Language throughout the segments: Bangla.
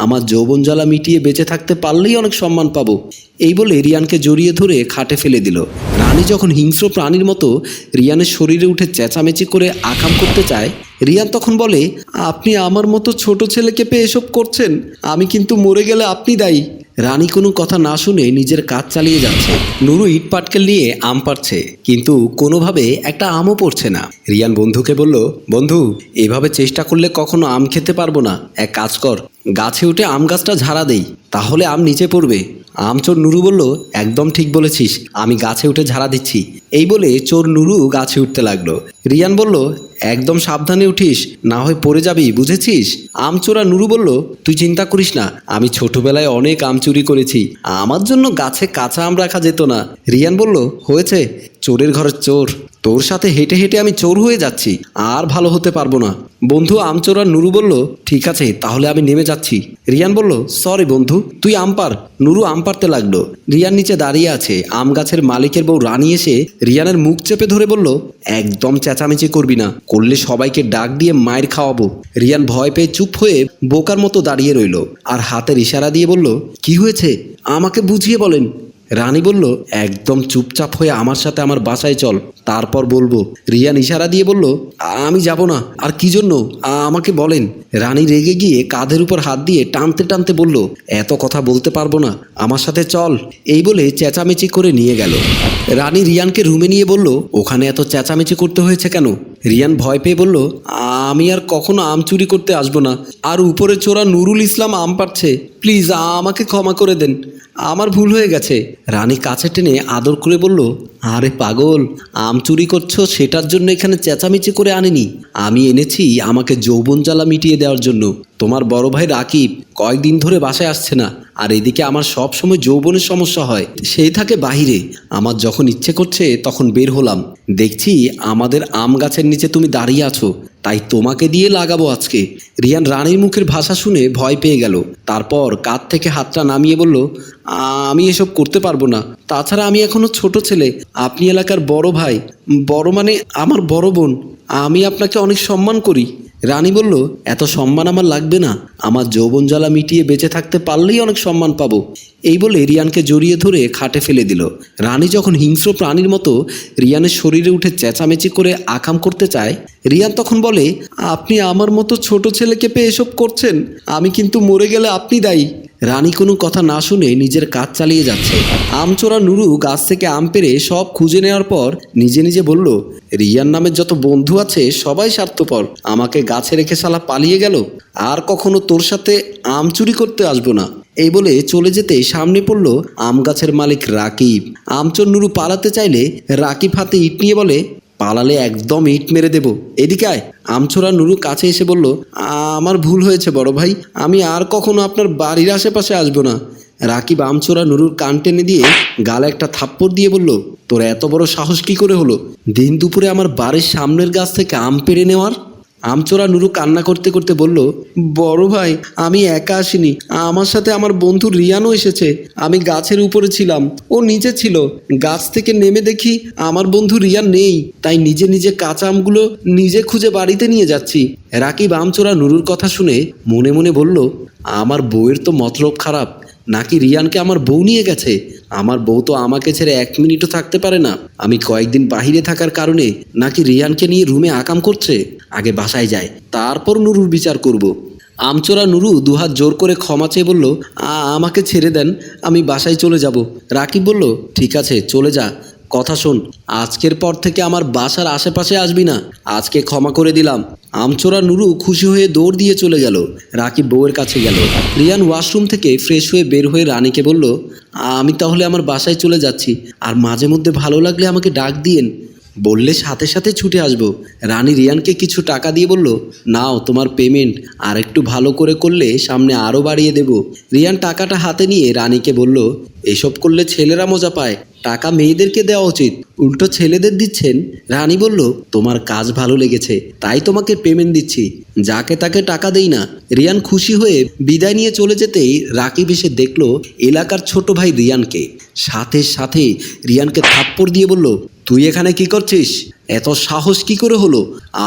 আমার যৌবন জ্বালা মিটিয়ে বেঁচে থাকতে পারলেই অনেক সম্মান পাবো। এই বলে রিয়ানকে জড়িয়ে ধরে খাটে ফেলে দিল। রানী যখন হিংস্র প্রাণীর মতো রিয়ানের শরীরে উঠে চেঁচামেচি করে আকাম করতে চায়, রিয়ান তখন বলে, আপনি আমার মতো ছোট ছেলেকে পেয়ে এসব করছেন। আমি কিন্তু মরে গেলে আপনি দায়ী। রানী কোনো কথা না শুনে নিজের কাজ চালিয়ে যাচ্ছে। নুরু ইট পাটকেল নিয়ে আম পাড়ছে, কিন্তু কোনোভাবে একটা আমও পড়ছে না। রিয়ান বন্ধুকে বলল, বন্ধু, এভাবে চেষ্টা করলে কখনো আম খেতে পারব না। এক কাজ কর, গাছে উঠে আম গাছটা ঝাড়া দেই, তাহলে আম নিচে পড়বে। আমচোর নুরু বলল, একদম ঠিক বলেছিস, আমি গাছে উঠে ঝাড়া দিচ্ছি। এই বলে চোর নুরু গাছে উঠতে লাগল। রিয়ান বলল একদম সাবধানে উঠিস, না হয় পড়ে যাবি, বুঝেছিস? আমচোরা নুরু বলল, তুই চিন্তা করিস না, আমি ছোটবেলায় অনেক আম চুরি করেছি, আমার জন্য গাছে কাঁচা আম রাখা যেত না। রিয়ান বলল, হয়েছে। চোরের ঘরের চোর। তোর সাথে হেঁটে হেঁটে আমি চোর হয়ে যাচ্ছি, আর ভালো হতে পারব না। বন্ধু, আমচোরা নুরু বলল, ঠিক আছে, তাহলে আমি নেমে যাচ্ছি। রিয়ান বলল, সরি বন্ধু, তুই আম পার নুরু আম পারতে লাগল। রিয়ান নিচে দাঁড়িয়ে আছে। আম গাছের মালিকের বউ রানী এসে রিয়ানের মুখ চেপে ধরে বলল, একদম চেঁচামেচি করবি না, করলে সবাইকে ডাক দিয়ে মায়ের খাওয়াবো। রিয়ান ভয় পেয়ে চুপ হয়ে বোকার মতো দাঁড়িয়ে রইল, আর হাতের ইশারা দিয়ে বলল, কি হয়েছে? আমাকে বুঝিয়ে বলেন। রানী বলল, একদম চুপচাপ হয়ে আমার সাথে আমার বাসায় চল। তারপর বলব। রিয়ান ইশারা দিয়ে বলল, আমি যাব না। আর কি জন্য? আমাকে বলেন। রানী রেগে গিয়ে কাঁধের উপর হাত দিয়ে টানতে টানতে বলল, এত কথা বলতে পারব না। আমার সাথে চল। এই বলে চেঁচামেচি করে নিয়ে গেল। রানী রিয়ানকে রুমে নিয়ে বলল, ওখানে এত চেঁচামেচি করতে হয়েছে কেন? রিয়ান ভয় পেয়ে বলল, আমি আর কখনো আম চুরি করতে আসব না। আর উপরে চোরা নুরুল ইসলাম আম পাচ্ছে প্লিজ, আমাকে ক্ষমা করে দেন। আমার ভুল হয়ে গেছে। রানী কাছে টেনে আদর করে বলল, আরে পাগল, আম চুরি করছ, সেটার জন্য এখানে চেঁচামেচি করে আনিনি। আমি এনেছি আমাকে যৌবন জ্বালা মিটিয়ে দেওয়ার জন্য। তোমার বড় ভাই রাকিব কয়েকদিন ধরে বাসায় আসছে না, আর এদিকে আমার সব সময় যৌবনের সমস্যা হয়। সেই থাকে বাহিরে। আমার যখন ইচ্ছে করছে, তখন বের হলাম। দেখছি আমাদের আম গাছের নিচে তুমি দাঁড়িয়ে আছো। তাই তোমাকে দিয়ে লাগাবো আজকে। রিয়ান রানীর মুখের ভাষা শুনে ভয় পেয়ে গেল। তারপর কাঁধ থেকে হাতটা নামিয়ে বলল, আমি এসব করতে পারব না। তাছাড়া আমি এখনও ছোট ছেলে। আপনি এলাকার বড় ভাই। বড় মানে আমার বড় বোন। আমি আপনাকে অনেক সম্মান করি। রানী বলল, এত সম্মান আমার লাগবে না। আমার যৌবন জ্বালা মিটিয়ে বেঁচে থাকতে পারলেই অনেক সম্মান পাবো। এই বলে রিয়ানকে জড়িয়ে ধরে খাটে ফেলে দিল। রানী যখন হিংস্র প্রাণীর মতো রিয়ানের শরীরে উঠে চেঁচামেচি করে আকাম করতে চায়, রিয়ান তখন বলে, আপনি আমার মতো ছোট ছেলেকে পেয়ে এসব করছেন। আমি কিন্তু মরে গেলে আপনি দায়ী। রানী কোনো কথা না শুনে নিজের কাজ চালিয়ে যাচ্ছে। আমচোরা নুরু গাছ থেকে আম পেরে সব খুঁজে নেওয়ার পর নিজে নিজে বলল, রিয়ার নামের যত বন্ধু আছে সবাই স্বার্থপর। আমাকে গাছে রেখে শালা পালিয়ে গেল। আর কখনো তোর সাথে আম চুরি করতে আসব না। এই বলে চলে যেতে সামনে পড়ল আম গাছের মালিক রাকিব। আমচোর নুরু পালাতে চাইলে রাকিব হাতে ইট নিয়ে বলে পালালে একদম ইট মেরে দেব। এদিকে আয়। আমছোড়া নুরু কাছে এসে বলল, আমার ভুল হয়েছে বড় ভাই। আমি আর কখনো আপনার বাড়ির আশেপাশে আসব না। রাকিব আমছোড়া নুরুর কান টেনে দিয়ে গালে একটা থাপ্পড় দিয়ে বলল, তোর এত বড় সাহস কি করে হলো? দিন দুপুরে আমার বাড়ির সামনের গাছ থেকে আম পেড়ে নেওয়ার? আমচোরা নুরু কান্না করতে করতে বলল, বড় ভাই, আমি একা আসিনি। আমার সাথে আমার বন্ধু রিয়ানও এসেছে। আমি গাছের উপরে ছিলাম। ও নিচে ছিল। গাছ থেকে নেমে দেখি আমার বন্ধু রিয়ান নেই। তাই নিজে নিজে কাঁচা আমগুলো নিজে খুঁজে বাড়িতে নিয়ে যাচ্ছি। রাকিব আমচোরা নুরুর কথা শুনে মনে মনে বলল, আমার বউয়ের তো মতলব খারাপ। নাকি রিয়ানকে আমার বউ নিয়ে গেছে? আমার বউ তো আমাকে ছেড়ে এক মিনিটও থাকতে পারে না। আমি কয়েকদিন বাহিরে থাকার কারণে নাকি রিয়ানকে নিয়ে রুমে আকাম করছে? আগে বাসায় যায়, তারপর নুরুর বিচার করব। আমচোরা নুরু দুহাত জোর করে ক্ষমা চেয়ে বলল, "আ- আমাকে ছেড়ে দেন, আমি বাসায় চলে যাব। রাকিব বলল, ঠিক আছে, চলে যা। কথা শোন, আজকের পর থেকে আমার বাসার আশেপাশে আসবি না। আজকে ক্ষমা করে দিলাম। আমচোরা নুরু খুশি হয়ে দৌড় দিয়ে চলে গেল। রাকিব বউয়ের কাছে গেল। রিয়ান ওয়াশরুম থেকে ফ্রেশ হয়ে বের হয়ে রানীকে বলল, আমি তাহলে আমার বাসায় চলে যাচ্ছি। আর মাঝে মধ্যে ভালো লাগলে আমাকে ডাক দিয়েন। বললে সাথে সাথে ছুটে আসব। রানী রিয়ানকে কিছু টাকা দিয়ে বলল, নাও তোমার পেমেন্ট। আর একটু ভালো করে করলে সামনে আরও বাড়িয়ে দেব। রিয়ান টাকাটা হাতে নিয়ে রানীকে বলল, এসব করলে ছেলেরা মজা পায়। টাকা মেয়েদেরকে দেওয়া উচিত। উল্টো ছেলেদের দিচ্ছেন। রানী বলল, তোমার কাজ ভালো লেগেছে, তাই তোমাকে পেমেন্ট দিচ্ছি। যাকে তাকে টাকা দেই না। রিয়ান খুশি হয়ে বিদায় নিয়ে চলে যেতেই রাকিব এসে দেখল এলাকার ছোট ভাই রিয়ানকে। সাথে সাথে রিয়ানকে থাপ্পড় দিয়ে বলল, তুই এখানে কি করছিস? এত সাহস কি করে হলো?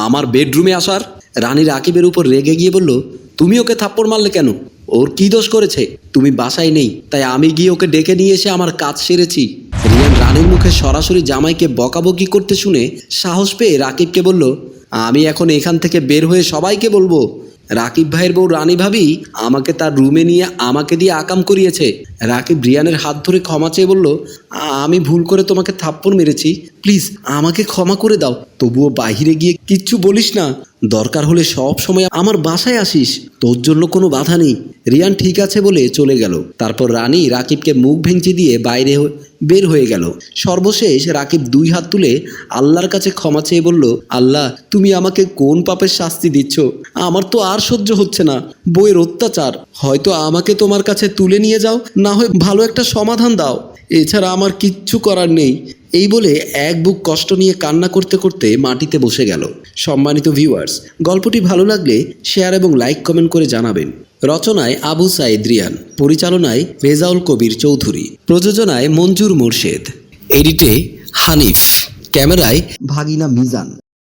আমার বেডরুমে আসার? রানী রাকিবের উপর রেগে গিয়ে বলল, তুমি ওকে থাপ্পড় মারলে কেন? ওর কি দোষ করেছে? তুমি বাসায় নেই, তাই আমি গিয়ে ওকে ডেকে নিয়ে এসে আমার কাজ সেরেছি। রিয়ান রানীর মুখে সরাসরি জামাইকে বকাবকি করতে শুনে সাহস পেয়ে রাকিবকে বলল, আমি এখন এখান থেকে বের হয়ে সবাইকে বলব। রাকিব ভাইয়ের বউ রানী ভাবি আমাকে তার রুমে নিয়ে আমাকে দিয়ে আকাম করিয়েছে। রাকিব রিয়ানের হাত ধরে ক্ষমা চেয়ে বলল আমি ভুল করে তোমাকে থাপ্পড় মেরেছি। প্লিজ, আমাকে ক্ষমা করে দাও। তবুও বাইরে গিয়ে কিচ্ছু বলিস না। দরকার হলে সব সময় আমার বাসায় আসিস। তোর জন্য কোনো বাধা নেই। রিয়ান ঠিক আছে বলে চলে গেল। তারপর রানী রাকিবকে মুখ ভেঙচি দিয়ে বাইরে বের হয়ে গেল। সর্বশেষ রাকিব দুই হাত তুলে আল্লাহর কাছে ক্ষমা চেয়ে বলল, আল্লাহ, তুমি আমাকে কোন পাপের শাস্তি দিচ্ছ? আমার তো আর সহ্য হচ্ছে না। বইয়ের অত্যাচার। হয়তো আমাকে তোমার কাছে তুলে নিয়ে যাও, না হয় ভালো একটা সমাধান দাও। এছাড়া আমার কিচ্ছু করার নেই। এই বলে এক বুক কষ্ট নিয়ে কান্না করতে করতে মাটিতে বসে গেল। সম্মানিত ভিউয়ার্স গল্পটি ভালো লাগলে শেয়ার এবং লাইক কমেন্ট করে জানাবেন। রচনায় আবু সাইদ রিয়ান, পরিচালনায় রেজাউল কবির চৌধুরী, প্রযোজনায় মঞ্জুর মোর্শেদ, এডিটে হানিফ, ক্যামেরায় ভাগিনা মিজান।